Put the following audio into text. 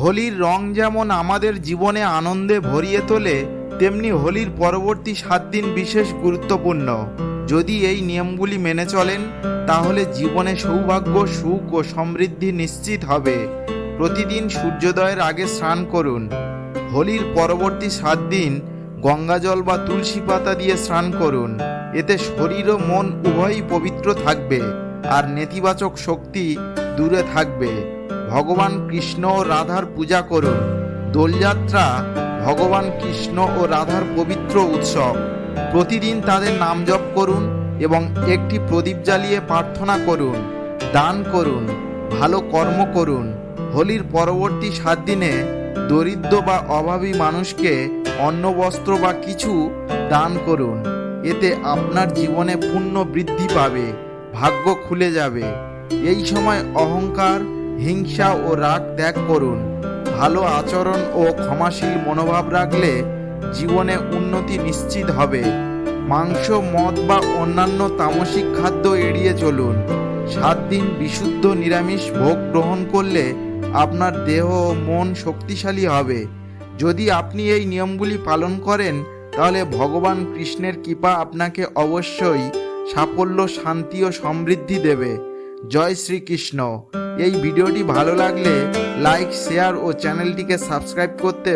হোলির রং যেমন আমাদের জীবনে আনন্দে ভরিয়ে তোলে, তেমনি হোলির পরবর্তী সাত দিন বিশেষ গুরুত্বপূর্ণ। যদি এই নিয়মগুলি মেনে চলেন, তাহলে জীবনে সৌভাগ্য, সুখ ও সমৃদ্ধি নিশ্চিত হবে। প্রতিদিন সূর্যোদয়ের আগে স্নান করুন। হোলির পরবর্তী সাত দিন গঙ্গাজল বা তুলসী পাতা দিয়ে স্নান করুন। এতে শরীর ও মন উভয়ই পবিত্র থাকবে, আর নেতিবাচক শক্তি দূরে থাকবে। ভগবান কৃষ্ণ ও রাধার পূজা করুন। দোলযাত্রা, ভগবান কৃষ্ণ ও রাধার পবিত্র উৎসব। প্রতিদিন তাদের নাম জপ করুন এবং একটি প্রদীপ জ্বালিয়ে প্রার্থনা করুন, দান করুন, ভালো কর্ম করুন। হোলির পরবর্তী সাত দিনে দরিদ্র বা অভাবী মানুষকে অন্ন, বস্ত্র বা কিছু দান করুন। এতে আপনার জীবনে পুণ্য বৃদ্ধি পাবে, ভাগ্য খুলে যাবে। এই সময় অহংকার হিংসা ও রাগ ত্যাগ করুন। ভালো আচরণ ও ক্ষমাশীল মনোভাব রাখলে জীবনে উন্নতি নিশ্চিত হবে। মাংস, মদ বা অন্যান্য তামসিক খাদ্য এড়িয়ে চলুন। সাত দিন বিশুদ্ধ নিরামিষ ভোগ গ্রহণ করলে আপনার দেহ ও মন শক্তিশালী হবে। যদি আপনি এই নিয়মগুলি পালন করেন, তাহলে ভগবান কৃষ্ণের কৃপা আপনাকে অবশ্যই সাফল্য, শান্তি ও সমৃদ্ধি দেবে। জয় শ্রীকৃষ্ণ। এই ভিডিওটি ভালো লাগলে লাইক শেয়ার ও চ্যানেলটিকে সাবস্ক্রাইব করতে